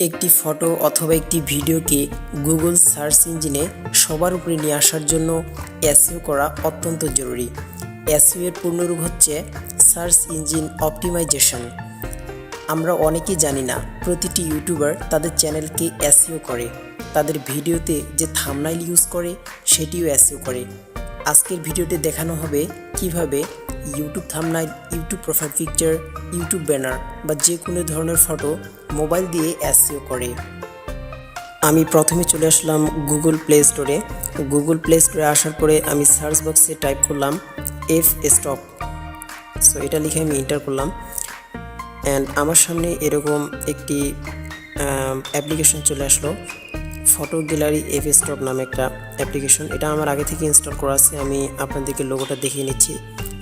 একটি ফটো অথবা একটি ভিডিওকে গুগল সার্চ ইঞ্জিনে সবার উপরে নিয়ে আসার জন্য এসইও করা অত্যন্ত জরুরি। এসইও এর পূর্ণরূপ হচ্ছে সার্চ ইঞ্জিন অপটিমাইজেশন। আমরা অনেকেই জানি না, প্রতিটি ইউটিউবার তাদের চ্যানেলকে এসইও করে। তাদের ভিডিওতে যে থামনাইল ইউজ করে, সেটিও এসইও করে। আজকের ভিডিওতে দেখানো হবে কীভাবে YouTube thumbnail YouTube profile picture YouTube banner বা যে কোনো ধরনের ফটো মোবাইল দিয়ে অ্যাসিও করে। আমি প্রথমে চলে আসলাম গুগল প্লে স্টোরে গুগল প্লে স্টোরে আসার পরে আমি সার্চ বক্সে টাইপ করলাম এফ স্টপ সো এটা লিখে আমি এন্টার করলাম। অ্যান্ড আমার সামনে এরকম একটি অ্যাপ্লিকেশন চলে আসলো। ফটো গ্যালারি এফ স্টপ নামে একটা অ্যাপ্লিকেশন এটা আমার আগে থেকে ইনস্টল করা আছে। আমি আপনাদেরকে লোগোটা দেখিয়ে নিচ্ছি।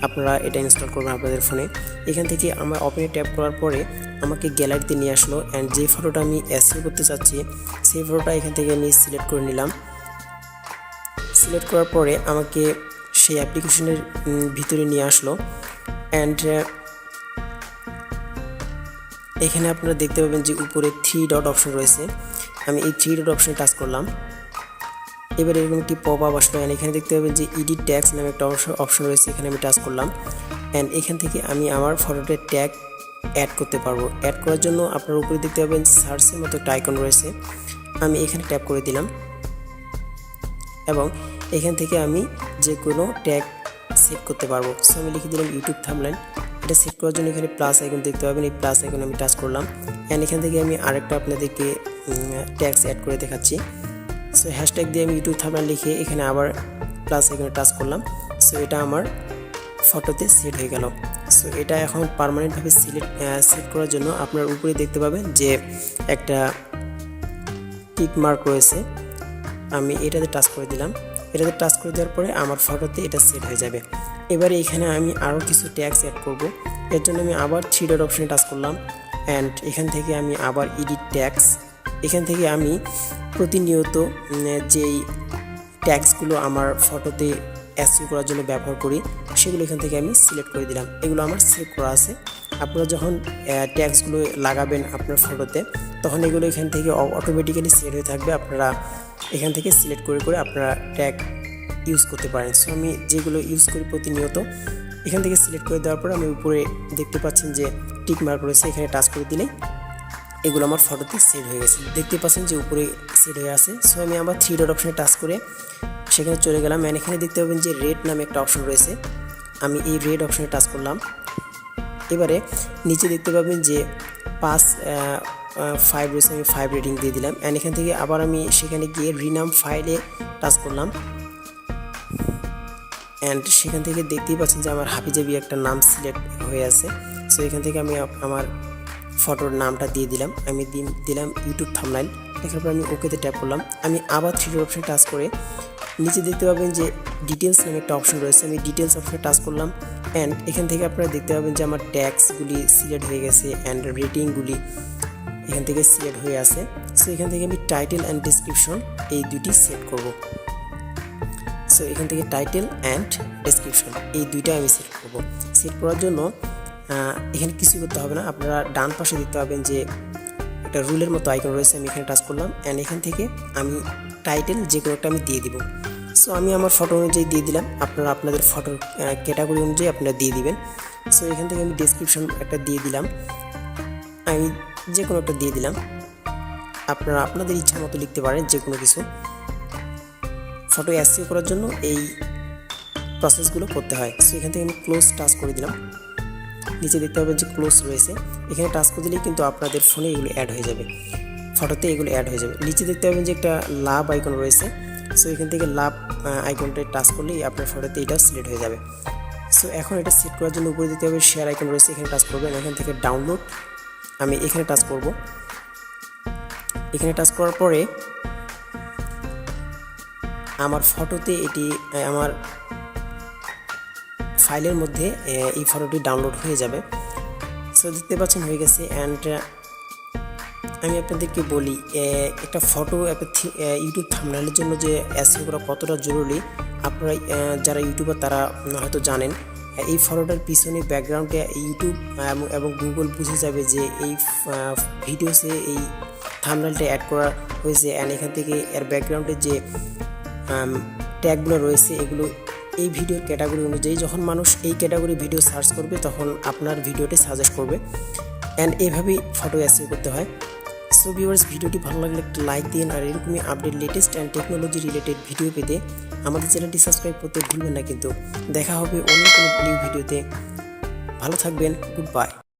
আপনারা এটা ইনস্টল করবেন আপনাদের ফোনে এখান থেকে আমার ওপেনে ট্যাপ করার পরে আমাকে গ্যালারিতে নিয়ে আসলো অ্যান্ড যে ফটোটা আমি এসিও করতে চাচ্ছি, সেই ফটোটা এখান থেকে আমি সিলেক্ট করে নিলাম। সিলেক্ট করার পরে আমাকে সেই অ্যাপ্লিকেশনের ভিতরে নিয়ে আসলো অ্যান্ড এখানে আপনারা দেখতে পাবেন যে উপরে থ্রি ডট অপশন রয়েছে। আমি এই থ্রি ডট অপশনে টাচ করলাম। এবার এরকম একটি পপ আপ আসলো অ্যান্ড এখানে দেখতে পাবেন যে ইডিট ট্যাক্স নামে একটা অপশন রয়েছে, এখানে আমি টাচ করলাম অ্যান্ড এখান থেকে আমি আমার ফটোতে ট্যাগ অ্যাড করতে পারব। অ্যাড করার জন্য আপনার উপরে দেখতে পাবেন সার্চের মতো একটা আইকন রয়েছে। আমি এখানে ট্যাপ করে দিলাম এবং এখান থেকে আমি যে কোনো ট্যাগ সেট করতে পারব। সো আমি লিখে দিলাম ইউটিউব থামলাইন এটা সেট করার জন্য এখানে প্লাস আইকন দেখতে পাবেন, এই প্লাস আইকন আমি টাচ করলাম। অ্যান্ড এখান থেকে আমি আরেকটা আপনাদেরকে ট্যাক্স অ্যাড করে দেখাচ্ছি। সো হ্যাশট্যাগ দিয়ে আমি ইউটিউব থামলাইন লিখে এখানে আবার প্লাস এখানে টাচ করলাম। সো এটা আমার ফটোতে সেট হয়ে গেল। সো এটা এখন পারমানেন্টভাবে সিলেক্ট সেট করার জন্য আপনার উপরে দেখতে পাবেন যে একটা টিক মার্ক রয়েছে। আমি এটাতে টাচ করে দিলাম। এটাতে টাচ করে দেওয়ার পরে আমার ফটোতে এটা সেট হয়ে যাবে। এবারে এখানে আমি আরও কিছু ট্যাক্স অ্যাড করব। এর জন্য আমি আবার থ্রি ডট অপশনে টাচ করলাম। অ্যান্ড এখান থেকে আমি আবার এডিট ট্যাক্স এখান থেকে আমি প্রতিনিয়ত যেই ট্যাক্সগুলো আমার ফটোতে অ্যাসিউ করার জন্য ব্যবহার করি, সেগুলো এখান থেকে আমি সিলেক্ট করে দিলাম। এগুলো আমার সেভ করা আছে। আপনারা যখন ট্যাক্সগুলো লাগাবেন আপনার ফটোতে, তখন এগুলো এখান থেকে অটোমেটিক্যালি সেট হয়ে থাকবে। আপনারা এখান থেকে সিলেক্ট করে করে আপনারা ট্যাগ ইউজ করতে পারেন। সো আমি যেগুলো ইউজ করি প্রতিনিয়ত, এখান থেকে সিলেক্ট করে দেওয়ার পর আমি উপরে দেখতে পাচ্ছেন যে টিক মার্ক রয়েছে। এখানে টাচ করে দিলে এগুলো আমার ফটোতে সেভ হয়ে গেছে। দেখতে পাচ্ছেন যে উপরে সেট হয়ে আছে। সো আমি আবার থ্রি ডট অপশানে টাচ করে সেখানে চলে গেলাম। অ্যান্ড এখানে দেখতে পাবেন যে রেড নামে একটা অপশন রয়েছে। আমি এই রেড অপশানে টাচ করলাম। এবারে নিচে দেখতে পাবেন যে পাঁচ ফাইভ রয়েছে। আমি ফাইভ রেটিং দিয়ে দিলাম। অ্যান্ড এখান থেকে আবার আমি সেখানে গিয়ে রিনাম ফাইলে টাচ করলাম। অ্যান্ড সেখান থেকে দেখতেই পাচ্ছেন যে আমার হাবিজাবি একটা নাম সিলেক্ট হয়ে আছে। সো এখান থেকে আমি আমার ফটোর নামটা দিয়ে দিলাম। আমি দিলাম ইউটিউব থামলাইন দেখার পর আমি ওকেতে ট্যাপ করলাম। আমি আবার থ্রি অপশনে টাচ করে নিচে দেখতে পাবেন যে ডিটেলস নামে একটা অপশন রয়েছে। আমি ডিটেলস অপশনে টাচ করলাম অ্যান্ড এখান থেকে আপনারা দেখতে পাবেন যে আমার ট্যাক্সগুলি সিলেক্ট হয়ে গেছে অ্যান্ড রেটিংগুলি এখান থেকে সিলেক্ট হয়ে আছে। সো এখান থেকে আমি টাইটেল অ্যান্ড ডিসক্রিপশন এই দুটি সেট করব। সো এখান থেকে টাইটেল অ্যান্ড ডেসক্রিপশন এই দুইটা আমি সেট করব। সেট করার জন্য এখানে কিছু করতে হবে না। আপনারা ডান পাশে দেখতে পাবেন যে একটা রুলের মতো আইকন রয়েছে, আমি এখানে টাচ করলাম। অ্যান্ড এখান থেকে আমি টাইটেল যে কোনো একটা আমি দিয়ে দিব। সো আমি আমার ফটো অনুযায়ী দিয়ে দিলাম। আপনারা আপনাদের ফটোর ক্যাটাগরি অনুযায়ী আপনারা দিয়ে দিবেন। সো এখান থেকে আমি ডেসক্রিপশন একটা দিয়ে দিলাম। আমি যে কোনো একটা দিয়ে দিলাম। আপনারা আপনাদের ইচ্ছা মতো লিখতে পারেন যে কোনো কিছু। ফটো অ্যাসিও করার জন্য এই প্রসেসগুলো করতে হয়। সো এখান থেকে আমি ক্লোজ টাচ করে দিলাম। নিচে দেখতে পাবেন যে ক্লোজ রয়েছে। এখানে টাচ করে দিলেই কিন্তু আপনাদের ফোনে এগুলো অ্যাড হয়ে যাবে। ফটোতে এগুলো অ্যাড হয়ে যাবে। নিচে দেখতে পাবেন যে একটা লাভ আইকন রয়েছে। সো এখান থেকে লাভ আইকনটা টাচ করলেই আপনার ফটোতে এটা সিলেক্ট হয়ে যাবে। সো এখন এটা সেট করার জন্য উপরে দিতে হবে শেয়ার আইকন রয়েছে। এখানে টাচ করবেন। এখান থেকে ডাউনলোড আমি এখানে টাচ করব। এখানে টাচ করার পরে আমার ফটোতে এটি, আমার ফাইলের মধ্যে এই ফটোটি ডাউনলোড হয়ে যাবে। সো দেখতে পাচ্ছেন হয়ে গেছে। অ্যান্ড আমি আপনাদেরকে বলি একটা ফটো ইউটিউব থামনাইলের জন্য যে অ্যাসিও করা কতটা জরুরি, আপনারা যারা ইউটিউবার তারা হয়তো জানেন। এই ফটোটার পিছনে ব্যাকগ্রাউন্ডে ইউটিউব এবং গুগল বুঝে যাবে যে এই ভিডিওসে এই থামনেলটা অ্যাড করা হয়েছে। অ্যান্ড এখান থেকে এর ব্যাকগ্রাউন্ডের যে ট্যাগগুলো রয়েছে, এগুলো এই ভিডিওর ক্যাটাগরি অনুযায়ী যখন মানুষ এই ক্যাটাগরি ভিডিও সার্চ করবে, তখন আপনার ভিডিওটি সাজেস্ট করবে। অ্যান্ড এভাবেই ফটো অ্যাসিভ করতে হয়। সো ভিউয়ার্স ভিডিওটি ভালো লাগলে একটু লাইক দিন আর এরকমই update latest and technology related video পেতে আমাদের চ্যানেলটি সাবস্ক্রাইব করতে ভুলবেন না কিন্তু। দেখা হবে অন্য কোনো ভিডিওতে ভালো থাকবেন। Good bye